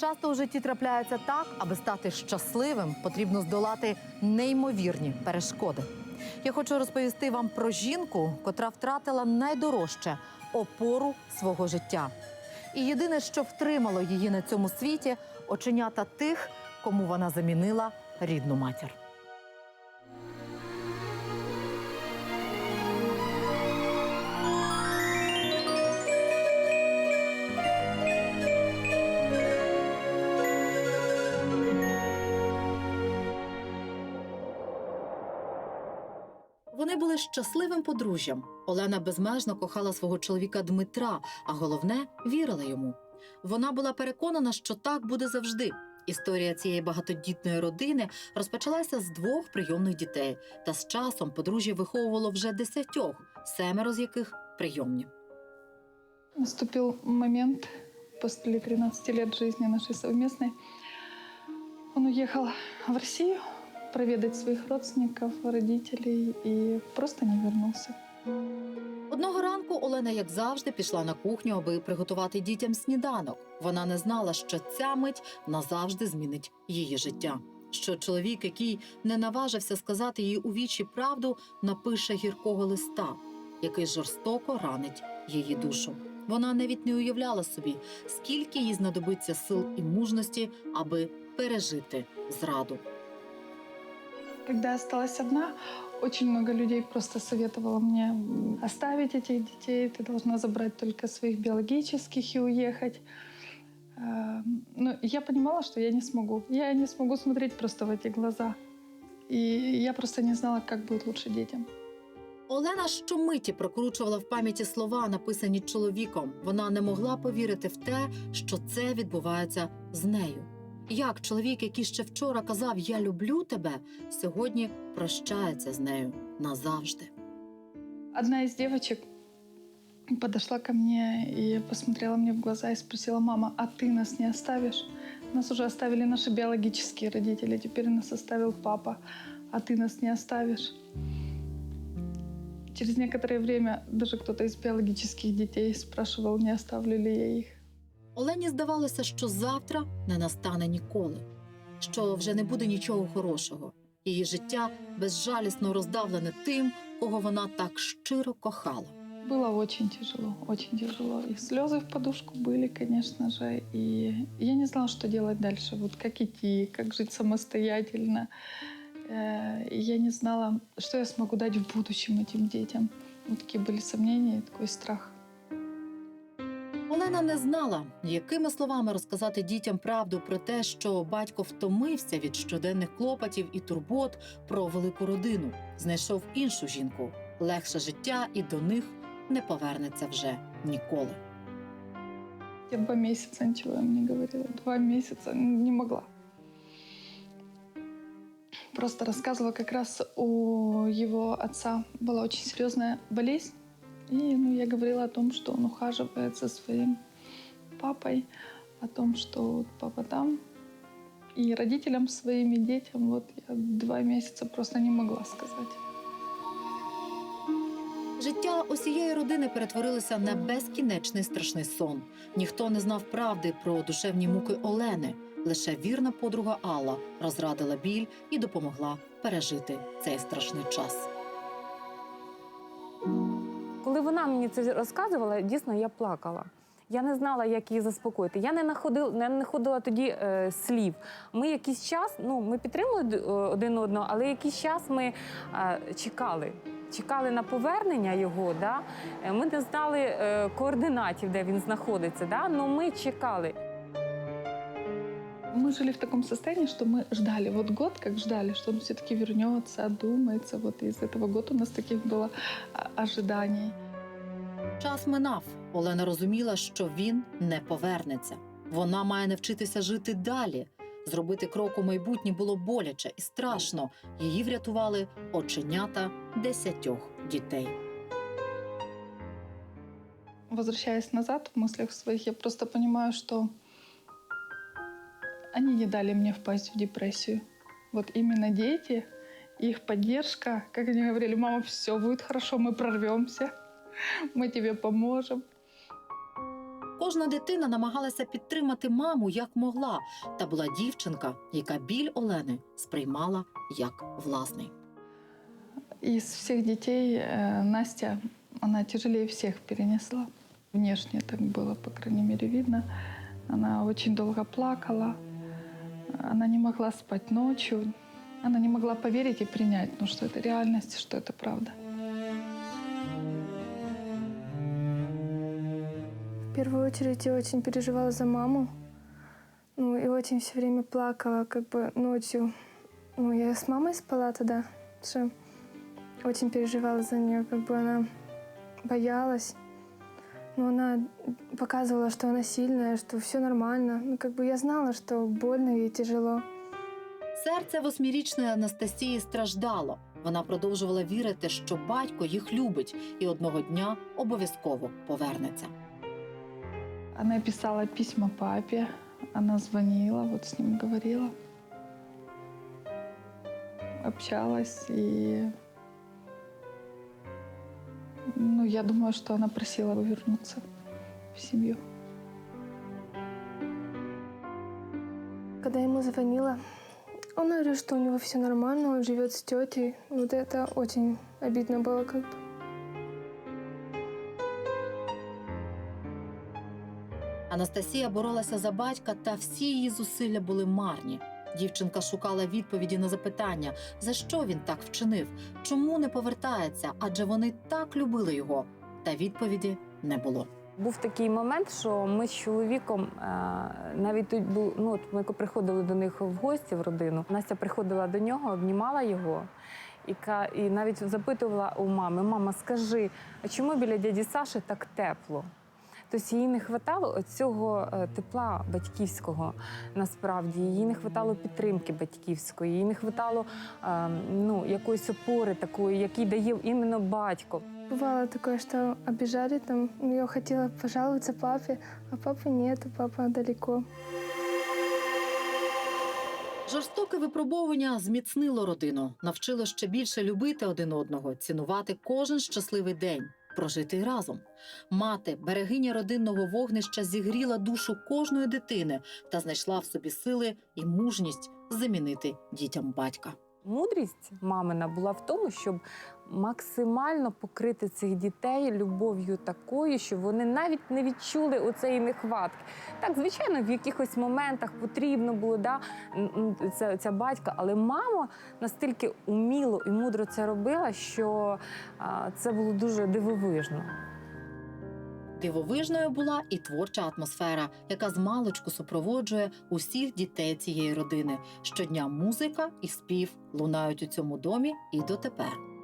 Часто у житті трапляється так, аби стати щасливим, потрібно здолати неймовірні перешкоди. Я хочу розповісти вам про жінку, котра втратила найдорожче опору свого життя. І єдине, що втримало її на цьому світі, оченята тих, кому вона замінила рідну матір. Були щасливим подружжям. Олена безмежно кохала свого чоловіка Дмитра, а головне вірила йому. Вона була переконана, що так буде завжди. Історія цієї багатодітної родини розпочалася з двох прийомних дітей, та з часом подружжя виховувало вже десятьох, семеро з яких прийомні. Наступил момент после 13 лет жизни нашей совместной. Он уехал в Россию проведать своих родственников, родителей и просто не вернулся. Одного ранку Олена, як завжди, пішла на кухню, аби приготувати дітям сніданок. Вона не знала, що ця мить назавжди змінить її життя. Що чоловік, який не наважився сказати їй у вічі правду, напише гіркого листа, який жорстоко ранить її душу. Вона навіть не уявляла собі, скільки їй знадобиться сил і мужності, аби пережити зраду. Когда я осталась одна, очень много людей просто советовало мне м, оставить этих детей. Ты должна забрать только своих биологических и уехать. Э, Но я понимала, что я не смогу. Я не смогу смотреть просто в эти глаза. И я просто не знала, как будет лучше детям. Олена щомиті прокручувала в пам'яті слова, написані чоловіком. Вона не могла повірити в те, що це відбувається з нею. Як чоловік, який ще вчора казав Я люблю тебе, сьогодні прощається з нею назавжди. Одна из девочек подошла ко мне и посмотрела мне в глаза и спросила, мама, а ты нас не оставишь? Нас уже оставили наши биологические родители, теперь нас оставил папа, а ты нас не оставишь? Через некоторое время даже кто-то из биологических детей спрашивал, не оставлю ли я их. Олені здавалося, що завтра не настане ніколи, що вже не буде нічого хорошого. Її життя безжалісно роздавлене тим, кого вона так щиро кохала. Было очень тяжело, очень тяжело. И слезы в подушку были, конечно же. И я не знала, что делать дальше. Вот как идти, как жить самостоятельно. Э, И я не знала, что я смогу дать в будущем этим детям. Вот такие были сомнения и такой страх. Олена не знала, якими словами розказати дітям правду про те, що батько втомився від щоденних клопотів і турбот про велику родину, знайшов іншу жінку, легше життя і до них не повернеться вже ніколи. Я два месяца ничего им не говорила. Два месяца не могла. Просто рассказывала, как раз у его отца была очень серьезная болезнь. И ну, я говорила о том, что он ухаживает за своим папой, о том, что вот папа там. И родителям своим, и детям вот я два месяца просто не могла сказать. Життя усієї родини перетворилося на безкінечний страшний сон. Ніхто не знав правди про душевні муки Олени. Лише вірна подруга Алла розрадила біль і допомогла пережити цей страшний час Коли вона мені це розказувала, дійсно я плакала. Я не знала, як її заспокоїти. Я не находила, не знаходила тоді е, слів. Ми якийсь час, ну ми підтримували д- е, один одного, але якийсь час ми е, чекали. Чекали на повернення його. Да? Е, Ми не знали е, координатів, де він знаходиться. Да? але ми чекали. Мы жили в таком состоянии, что мы ждали, вот год как ждали, что он все-таки вернется, одумается. Вот из этого года у нас таких было а, ожиданий. Час минав. Олена розуміла, що він не повернеться. Вона має навчитися жити далі. Зробити крок у майбутнє було боляче і страшно. Її врятували оченята десятьох дітей. Возвращаясь назад в мыслях своих, я просто понимаю, что они не дали мне впасть в депрессию. Вот именно дети, их поддержка, как они говорили, мама, все будет хорошо, мы прорвемся, мы тебе поможем. Кожна дитина намагалася підтримати маму як могла, та була дівчинка, яка біль Олени сприймала як власний. Из всех детей э, Настя, она тяжелее всех перенесла. Внешне так было, по крайней мере, видно. Она очень долго плакала. Она не могла спать ночью. Она не могла поверить и принять, ну, что это реальность, что это правда. В первую очередь я очень переживала за маму. Ну, и очень все время плакала, как бы ночью. Ну, я с мамой спала тогда, что очень переживала за нее, как бы она боялась. Но она показывала, что она сильная, что все нормально. Ну, как бы я знала, что больно и тяжело. Серце восьмирічної Анастасії страждало. Вона продовжувала вірити, що батько їх любить і одного дня обов'язково повернеться. Она писала письма папе, она звонила, вот с ним говорила. Общалась и... Ну, я думаю, что она просила вернуться в семью. Когда ему звонила, он говорил, что у него все нормально, он живет с тетей. Вот это очень обидно было как бы. Анастасія боролася за батька, та всі її зусилля були марні. Дівчинка шукала відповіді на запитання, за що він так вчинив, чому не повертається, адже вони так любили його. Та відповіді не було. Був такий момент, що ми з чоловіком е, навіть тут був, ну от ми приходили до них в гості в родину. Настя приходила до нього, обнімала його і, і навіть запитувала у мами: мама, скажи, а чому біля дяді Саші так тепло? Тобто їй не вистачало цього тепла батьківського насправді. Їй не вистачало підтримки батьківської, їй не вистачало е, ну, якоїсь опори такої, який дає іменно батько. Бывало такое, что обижали там, ну, я хотела пожаловаться папе, а папы нет, папа далеко. Жорстоке випробовування зміцнило родину, навчило ще більше любити один одного, цінувати кожен щасливий день, прожитий разом. Мати, берегиня родинного вогнища, зігріла душу кожної дитини та знайшла в собі сили і мужність замінити дітям батька. Мудрість мамина була в тому, щоб максимально покрити цих дітей любов'ю такою, щоб вони навіть не відчули оцеї нехватки. Так, звичайно, в якихось моментах потрібно було да, ця, ця батька, але мама настільки уміло і мудро це робила, що а, це було дуже дивовижно. Дивовижною була і творча атмосфера, яка з маличку супроводжує усіх дітей цієї родини. Щодня музика і спів лунають у цьому домі і дотепер.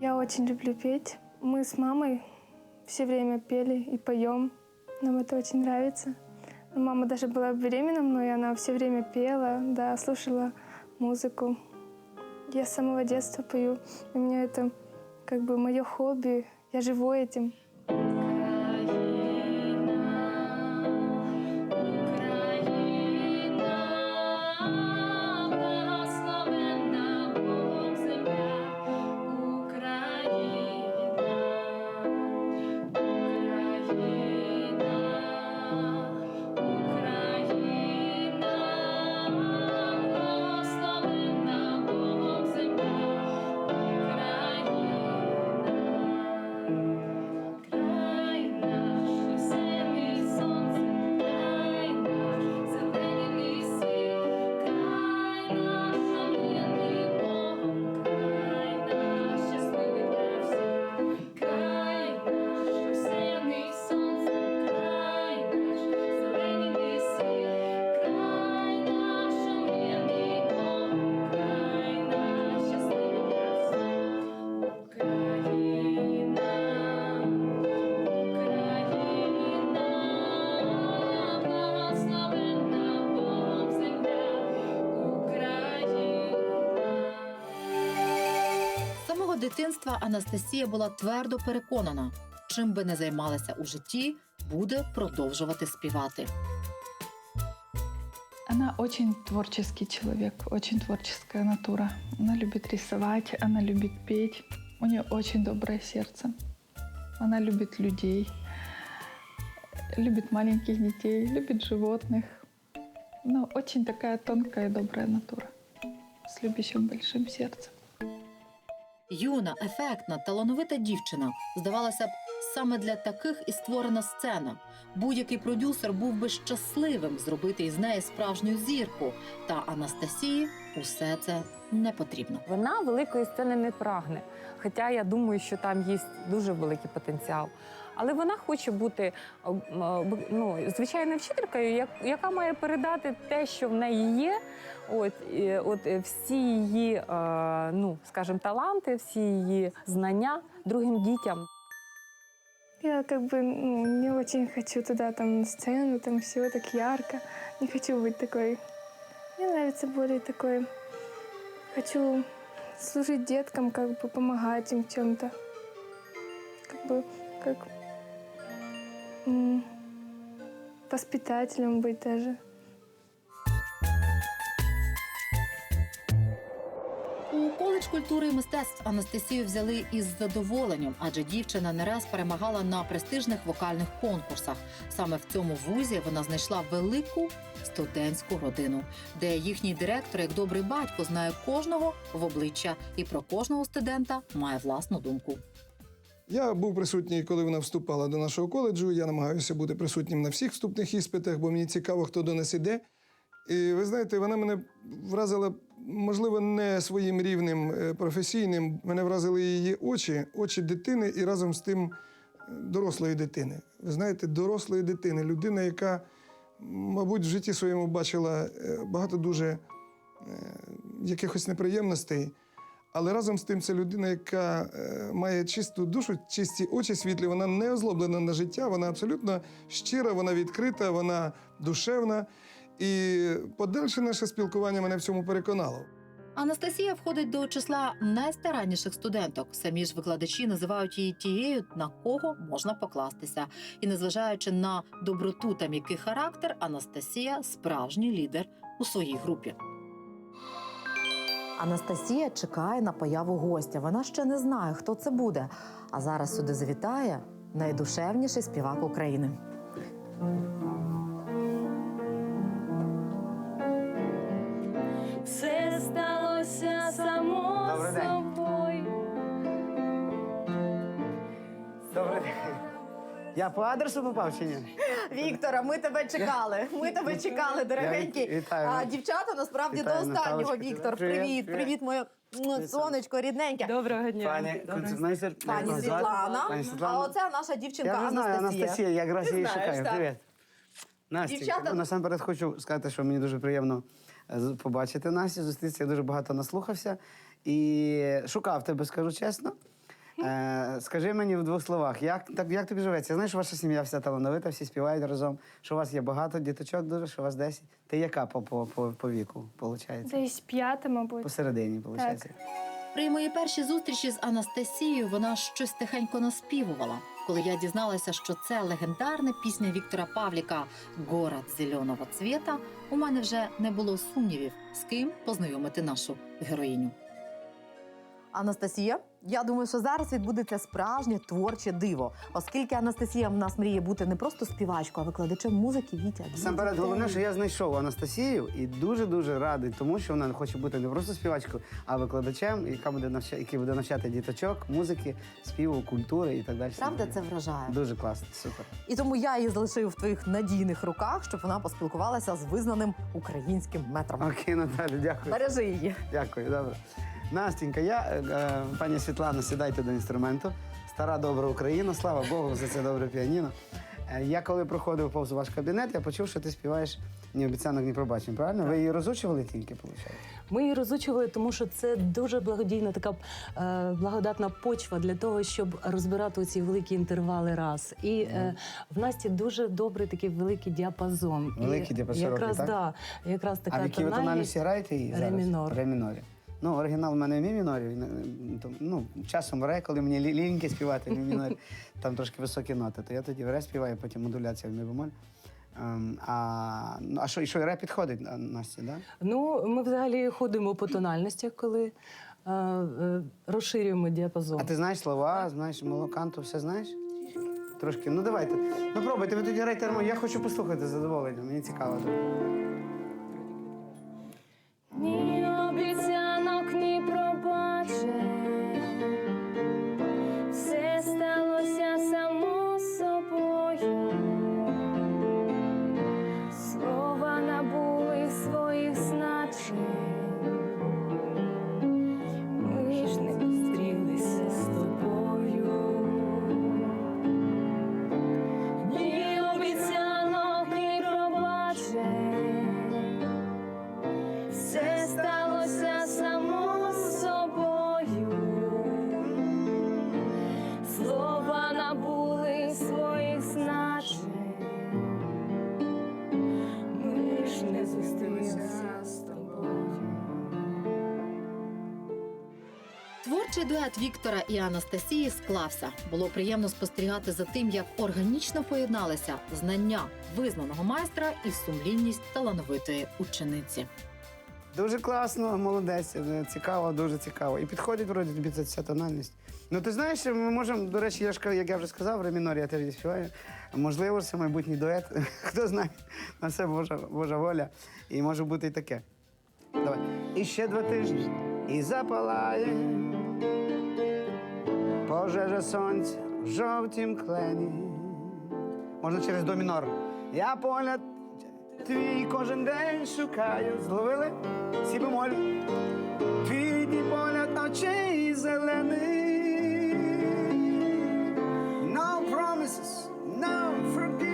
Я очень люблю петь. Мы с мамой все время пели и поем. Нам это очень нравится. Мама даже была беременна мной, и она все время пела, да, слушала музыку. Я с самого детства пою. У меня это как бы мое хобби. Я живу этим. Дитинства Анастасія була твердо переконана, чим би не займалася у житті, буде продовжувати співати. Она очень творческий человек, очень творческая натура. Она любит рисовать, она любит петь. У нее очень доброе сердце. Она любит людей. любит маленьких детей, любит животных. Ну, очень такая тонкая и добрая натура с любящим большим сердцем. Юна, ефектна, талановита дівчина. Здавалося б, саме для таких і створена сцена. Будь-який продюсер був би щасливим зробити із неї справжню зірку. Та Анастасії усе це не потрібно. Вона великої сцени не прагне. Хоча я думаю, що там є дуже великий потенціал Але вона хоче бути е, м, ну, звичайною вчителькою, як- яка має передати те, що в неї є. От, і, от е, всі її, е, ну, скажімо, таланти, всі її знання другим дітям. Я как бы ну, не очень хочу туда, там, на сцену, там все так ярко. Не хочу быть такой. Мне нравится более такой... Хочу служить деткам, как бы помогать им в чем-то. Как бы, как м, воспитателем быть даже. У коледж культури і мистецтв Анастасію взяли із задоволенням, адже дівчина не раз перемагала на престижних вокальних конкурсах. Саме в цьому вузі вона знайшла велику студентську родину, де їхній директор, як добрий батько, знає кожного в обличчя і про кожного студента має власну думку. Я був присутній, коли вона вступала до нашого коледжу. Я намагаюся бути присутнім на всіх вступних іспитах, бо мені цікаво, хто до нас іде. І ви знаєте, вона мене вразила, можливо, не своїм рівнем е, професійним. Мене вразили її очі, очі дитини і разом з тим е, дорослої дитини. Ви знаєте, дорослої дитини, людина, яка, мабуть, в житті своєму бачила е, багато дуже якихось неприємностей. Але разом з тим це людина, яка е, має чисту душу, чисті очі світлі, вона не озлоблена на життя, вона абсолютно щира, вона відкрита, вона душевна. І подальше наше спілкування мене в цьому переконало. Анастасія входить до числа найстаранніших студенток. Самі ж викладачі називають її тією, на кого можна покластися. І незважаючи на доброту та м'який характер, Анастасія справжній лідер у своїй групі. Анастасія чекає на появу гостя. Вона ще не знає, хто це буде. А зараз сюди завітає найдушевніший співак України. Я по адресу попав чи ні? Віктора, ми тебе чекали. Ми тебе чекали, дорогенький. Вітаю. А дівчата насправді Вітаю, до останнього. Наталочка. Віктор, Привіт, привіт, привіт. привіт, моє м, сонечко, рідненьке. Доброго дня. Пані концертмейстер. Пані як? Світлана. Пані Світлана. А оце наша дівчинка Я вже знаю, Анастасія. Анастасія, я якраз Ти її знаєш, шукаю. так. Привіт. Настя, Дівчата- ну, насамперед хочу сказати, що мені дуже приємно е, з- побачити Настю, зустрітися. Я дуже багато наслухався і шукав тебе, скажу чесно. Е, скажи мені в двох словах, як, так, як тобі живеться? Я знаю, що ваша сім'я вся талановита, всі співають разом, що у вас є багато діточок дуже, що у вас 10. Ти яка по, по, по, по віку, виходить? Десь п'ята, мабуть. Посередині, виходить. При моїй першій зустрічі з Анастасією вона щось тихенько наспівувала. Коли я дізналася, що це легендарна пісня Віктора Павліка Город зеленого цвіта, у мене вже не було сумнівів, з ким познайомити нашу героїню. Анастасія, я думаю, що зараз відбудеться справжнє творче диво, оскільки Анастасія в нас мріє бути не просто співачкою, а викладачем музики Вітя. Сам перед головне, що я знайшов Анастасію і дуже дуже радий, тому що вона хоче бути не просто співачкою, а викладачем, яка буде навча... який буде навчати діточок, музики, співу, культури і так далі. Правда, це вражає. дуже класно, супер. І тому я її залишив в твоїх надійних руках, щоб вона поспілкувалася з визнаним українським метром. Окей, Наталі, дякую. Бережи її. Дякую, добре. Настенька, я, е, е, пані Світлана, сідайте до інструменту. Стара добра Україна, слава Богу, за це добре піаніно. Е, Я коли проходив повз ваш кабінет, я почув, що ти співаєш ні обіцянок, ні пробачень. Правильно? Ви її розучували тільки, виходить? Ми її розучували, тому що це дуже благодійна така е, благодатна почва для того, щоб розбирати ці великі інтервали раз. І е, в Насті дуже добрий такий великий діапазон. Великий діапазон, Якраз, так? да, якраз така а в якій ви тональності граєте її зараз? Ре мінор. Ну, оригінал в мене в мі мінорі. Ну, часом в ре, коли мені лі- ліньки співати в мі мінорі, там трошки високі ноти, то я тоді в ре співаю, потім модуляція в мі бемоль. Ем, а, ну, а що, і що, і ре підходить на- Насті, да? Ну, ми взагалі ходимо по тональностях, коли е, е, розширюємо діапазон. А ти знаєш слова, знаєш молоканту, все знаєш? трошки. Ну давайте. Ну пробуйте, ви тоді грайте. Я хочу послухати з задоволенням. Мені цікаво. Ні дует Віктора і Анастасії склався. Було приємно спостерігати за тим, як органічно поєдналися знання визнаного майстра і сумлінність талановитої учениці. Дуже класно, молодець, е, цікаво, дуже цікаво. І підходить вроді тобі ця, ця тональність. Ну ти знаєш, ми можемо, до речі, я ж як я вже сказав, в ре я теж співаю. Можливо, це майбутній дует. Хто знає, на все Божа, Божа воля. І може бути і таке. Давай. І ще два тижні. І запалає пожежа сонця в жовтім клені. Можна через до мінор. Я погляд твій кожен день шукаю. Зловили? Сі бемоль. Твій дій погляд очей зелений. No promises, no forgiveness.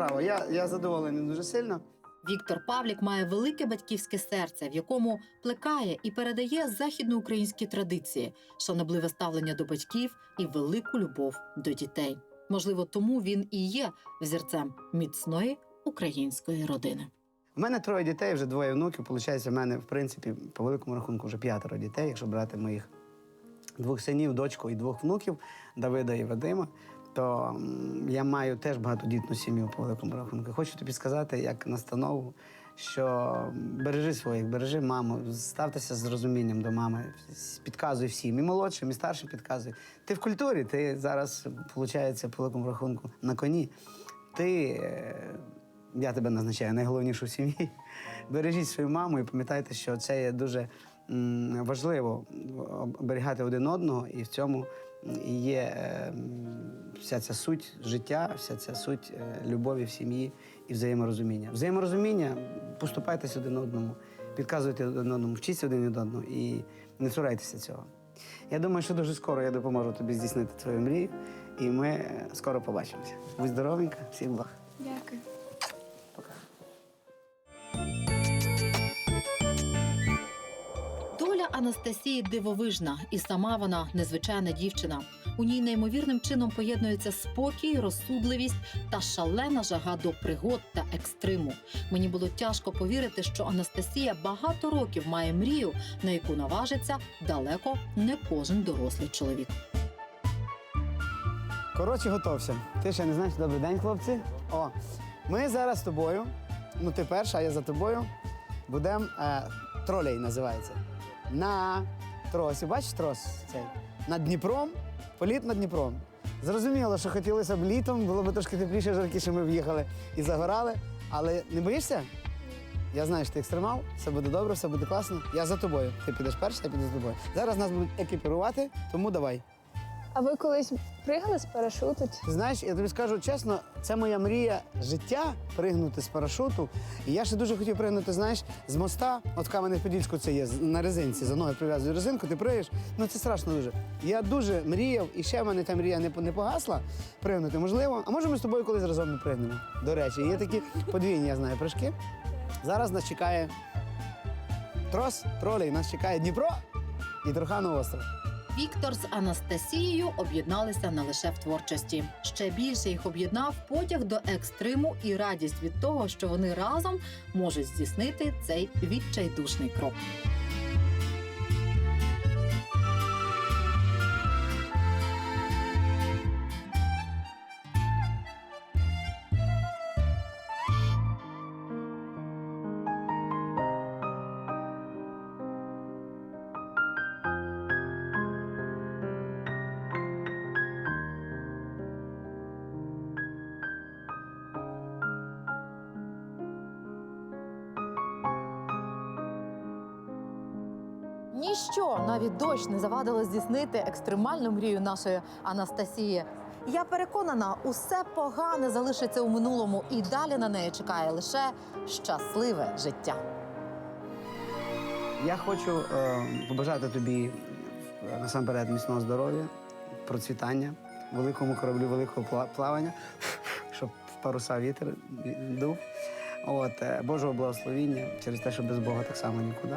Браво. Я, я задоволений дуже сильно. Віктор Павлік має велике батьківське серце, в якому плекає і передає західноукраїнські традиції, шанобливе ставлення до батьків і велику любов до дітей. Можливо, тому він і є взірцем міцної української родини. У мене троє дітей, вже двоє внуків. Получається, в мене, в принципі, по великому рахунку, вже п'ятеро дітей, якщо брати моїх двох синів, дочку і двох внуків Давида і Вадима. То я маю теж багатодітну сім'ю по великому рахунку. Хочу тобі сказати, як настанову, що бережи своїх, бережи маму, ставтеся з розумінням до мами, підказуй всім, і молодшим, і старшим підказуй. Ти в культурі, ти зараз, виходить, по великому рахунку на коні. Ти, е, я тебе назначаю найголовнішу в сім'ї. Бережіть свою маму і пам'ятайте, що це є дуже важливо оберігати один одного, і в цьому є е, вся ця суть життя, вся ця суть е, любові в сім'ї і взаєморозуміння. Взаєморозуміння, поступайтесь один одному, підказуйте один одному, вчіться один від одного і не цурайтеся цього. Я думаю, що дуже скоро я допоможу тобі здійснити твою мрію, і ми е, скоро побачимося. Будь здоровенька, всім благ. Дякую. Анастасії дивовижна, і сама вона незвичайна дівчина. У ній неймовірним чином поєднується спокій, розсудливість та шалена жага до пригод та екстриму. Мені було тяжко повірити, що Анастасія багато років має мрію, на яку наважиться далеко не кожен дорослий чоловік. Коротше, готовся. Ти ще не знаєш, добрий день, хлопці. О, ми зараз з тобою, ну ти перша, а я за тобою, будемо е, тролей називається. На тросі. Бачиш трос цей? Над Дніпром, політ над Дніпром. Зрозуміло, що хотілося б літом, було б трошки тепліше, жаркіше ми в'їхали і загорали. Але не боїшся? Я знаю, що ти екстремал, все буде добре, все буде класно. Я за тобою. Ти підеш перший, я піду за тобою. Зараз нас будуть екіпірувати, тому давай. А ви колись пригали з парашуту? Знаєш, я тобі скажу чесно, це моя мрія життя пригнути з парашуту. І я ще дуже хотів пригнути, знаєш, з моста, от в Кам'янець-Подільську це є на резинці, за ноги прив'язує резинку, ти пригаєш. Ну це страшно дуже. Я дуже мріяв, і ще в мене та мрія не, не погасла пригнути. Можливо, а може ми з тобою колись разом не пригнемо. До речі, є такі подвійні, я знаю, прыжки. Зараз нас чекає трос, тролей, нас чекає Дніпро і Труханов остров. Віктор з Анастасією об'єдналися не лише в творчості. Ще більше їх об'єднав потяг до екстриму і радість від того, що вони разом можуть здійснити цей відчайдушний крок. Ніщо, навіть дощ не завадило здійснити екстремальну мрію нашої Анастасії. Я переконана, усе погане залишиться у минулому, і далі на неї чекає лише щасливе життя. Я хочу е, побажати тобі е, насамперед міцного здоров'я, процвітання, великому кораблю, великого пла- плавання, щоб в паруса вітер дув. От, е, Божого благословіння через те, що без Бога так само нікуди.